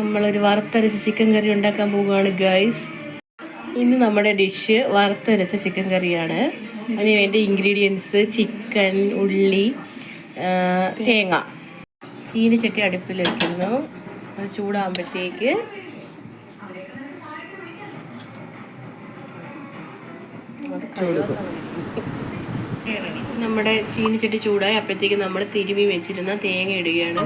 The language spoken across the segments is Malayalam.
നമ്മളൊരു വറുത്തരച്ച ചിക്കൻ കറി ഉണ്ടാക്കാൻ പോവുകയാണ് ഗൈസ് ഇന്ന് നമ്മുടെ ഡിഷ് വറുത്തരച്ച ചിക്കൻ കറിയാണ്. അതിന് വേണ്ടി ഇൻഗ്രീഡിയൻസ് ചിക്കൻ ഉള്ളി തേങ്ങ. ചീനിച്ചട്ടി അടുപ്പിൽ വെക്കുന്നു. അത് ചൂടാകുമ്പോഴത്തേക്ക് നമ്മുടെ ചീനിച്ചട്ടി ചൂടായി അപ്പോഴത്തേക്ക് നമ്മൾ തിരുമി വെച്ചിരുന്ന തേങ്ങ ഇടുകയാണ്.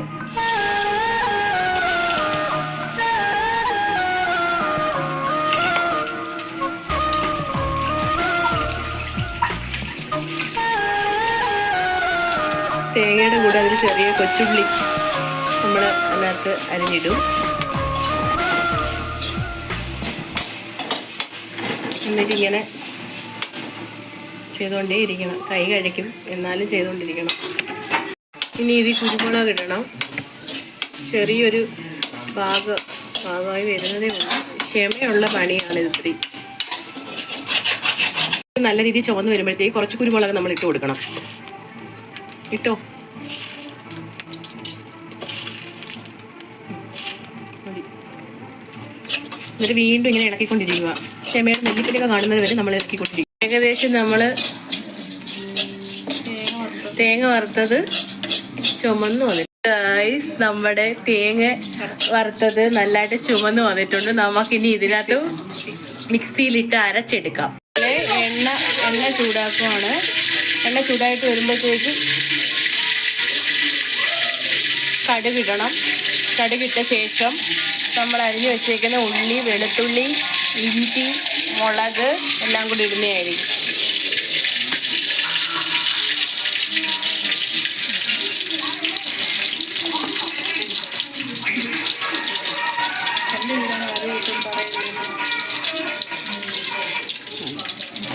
തേങ്ങയുടെ കൂടെ അതിൽ ചെറിയ കൊച്ചുള്ളി നമ്മൾ അതിനകത്ത് അരിഞ്ഞിടും. എന്നിട്ട് ഇങ്ങനെ ചെയ്തുകൊണ്ടേ ഇരിക്കണം. കൈ കഴിക്കും എന്നാലും ചെയ്തുകൊണ്ടിരിക്കണം ഇനി ഇത് കുരുമുളക് ഇടണം. ചെറിയൊരു ഭാഗ ഭാഗമായി വരുന്നതേ ഉള്ളൂ. ക്ഷമയുള്ള പണിയാണ് ഇത് ഇത്തിരി നല്ല രീതിയിൽ ചുവന്ന് വരുമ്പോഴത്തേക്ക് കുറച്ച് കുരുമുളക് നമ്മൾ ഇട്ട് കൊടുക്കണം. ഇട്ടോ. മതി. എന്നിട്ട് വീണ്ടും ഇങ്ങനെ ഇളക്കിക്കൊണ്ടിരിക്കുക. ക്ഷമയുടെ നെല്ലിപ്പിലൊക്കെ കാണുന്നത് വരെ നമ്മൾ ഇറക്കിക്കൊണ്ടിരിക്കും ഏകദേശം നമ്മൾ തേങ്ങ വറുത്തത് ചുമന്ന് വന്നിട്ട് Guys, നമ്മുടെ തേങ്ങ വറുത്തത് നല്ലതായിട്ട് ചുമന്ന് വന്നിട്ടുണ്ട്. നമുക്കിനി ഇതിനകത്ത് മിക്സിയിലിട്ട് അരച്ചെടുക്കാം. എണ്ണ എണ്ണ ചൂടാക്കുവാണ്. എണ്ണ ചൂടായിട്ട് വരുമ്പോഴത്തേക്ക് കടുകിടണം. കടുകിട്ട ശേഷം നമ്മൾ അരിഞ്ഞു വെച്ചേക്കുന്ന ഉള്ളി വെളുത്തുള്ളി ഇഞ്ചി മുളക് എല്ലാം കൂടി ഇടുന്നതായിരിക്കും.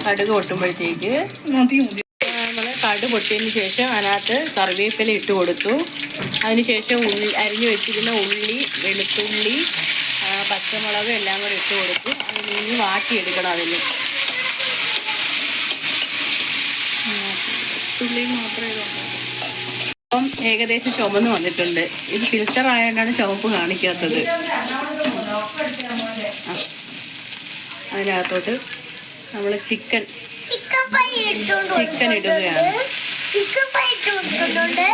കടുക് പൊട്ടുമ്പോഴത്തേക്ക് കടു പൊട്ടിയതിന് ശേഷം അതിനകത്ത് കറിവേപ്പില ഇട്ട് കൊടുത്തു. അതിനുശേഷം ഉള്ളി അരിഞ്ഞു വെച്ചിരുന്ന ഉള്ളി വെളുത്തുള്ളി പച്ചമുളക് എല്ലാം കൂടെ ഇട്ട് കൊടുത്തു. അത് ഇനി വാട്ടിയെടുക്കണം അതിന്. ഉള്ളി മാത്രമേ അപ്പം ഏകദേശം ചുമന്ന് വന്നിട്ടുണ്ട്. ഇത് ഫിൽറ്റർ ആയതുകൊണ്ടാണ് ചുമപ്പ് കാണിക്കാത്തത്. അതിനകത്തോട്ട് നമ്മൾ ചിക്കൻ ചിക്കൻ ഇടുകയാണ്. ചിക്കൻ ഫ്രൈ ഇട്ട് കൊടുക്കുന്നുണ്ട്.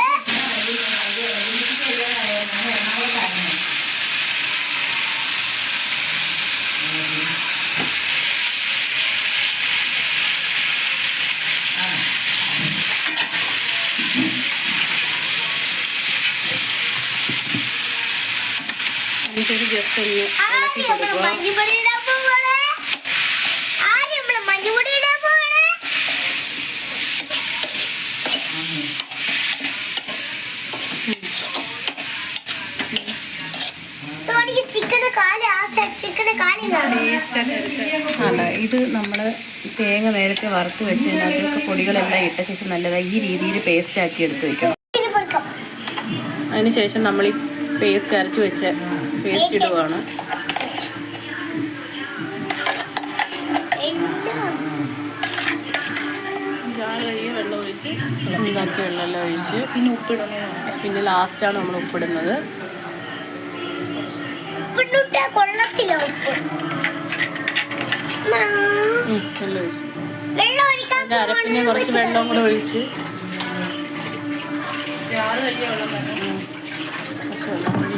അതിനുശേഷം ജസ്റ്റ് ഒന്ന് ഇളക്കി കൊടുക്കുക. അല്ല ഇത്? നമ്മൾ തേങ്ങ നേരത്തെ വറുത്ത് വെച്ചതിനകത്തൊക്കെ പൊടികളെല്ലാം ഇട്ട ശേഷം നല്ലതായി ഈ രീതിയിൽ പേസ്റ്റ് ആക്കി എടുത്ത് വെക്കണം. അതിനുശേഷം നമ്മൾ ഈ പേസ്റ്റ് അരച്ച് വെച്ച പേസ്റ്റ് ഇടുകയാണ് എല്ലാം വെള്ളം ഒഴിച്ച് ഉണ്ടാക്കി വെള്ളമെല്ലാം ഒഴിച്ച്. പിന്നെ ഉപ്പിടണം. പിന്നെ ലാസ്റ്റാണ് നമ്മൾ ഉപ്പിടുന്നത്. ഉപ്പിട്ടുട്ടാ കൊള്ളത്തില്ല ഉപ്പ് അരപ്പിനെ കുറച്ച് വെള്ളം കൂടെ ഒഴിച്ച്. കുറച്ച് വെള്ളം കൂടി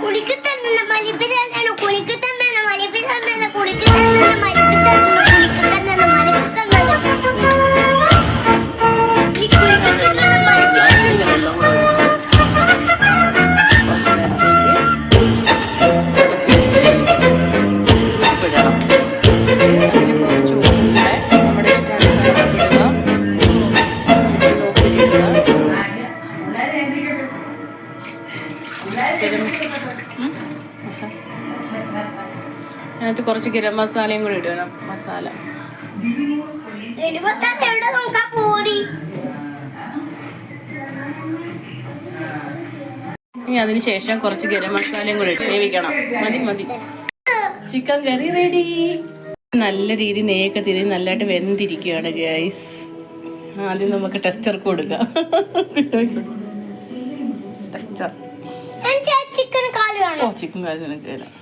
കുളിക്ക് തന്നെ കുളിക്ക് തന്നെ കുളിക്ക് കുളിക്ക് തന്നെ. ഗരം അതിനകത്ത് കുറച്ച് ഗരം മസാലയും കൂടി ഇടണം മസാല. ഇനി അതിന് ശേഷം കുറച്ച് ഗരം മസാലയും കൂടി വേവിക്കണം. മതി മതി. ചിക്കൻ കറി റെഡി നല്ല രീതി നെയ്യൊക്കെ തിരിഞ്ഞ് നല്ലതായിട്ട് വെന്തിരിക്കുകയാണ് ഗൈസ് ആദ്യം നമുക്ക് ടെസ്റ്റർ കൊടുക്കാം. ടെസ്റ്റർ ചിക്കൻ കാൽ ഓ ചിക്കൻ കാര്യം നിനക്ക് തരാം.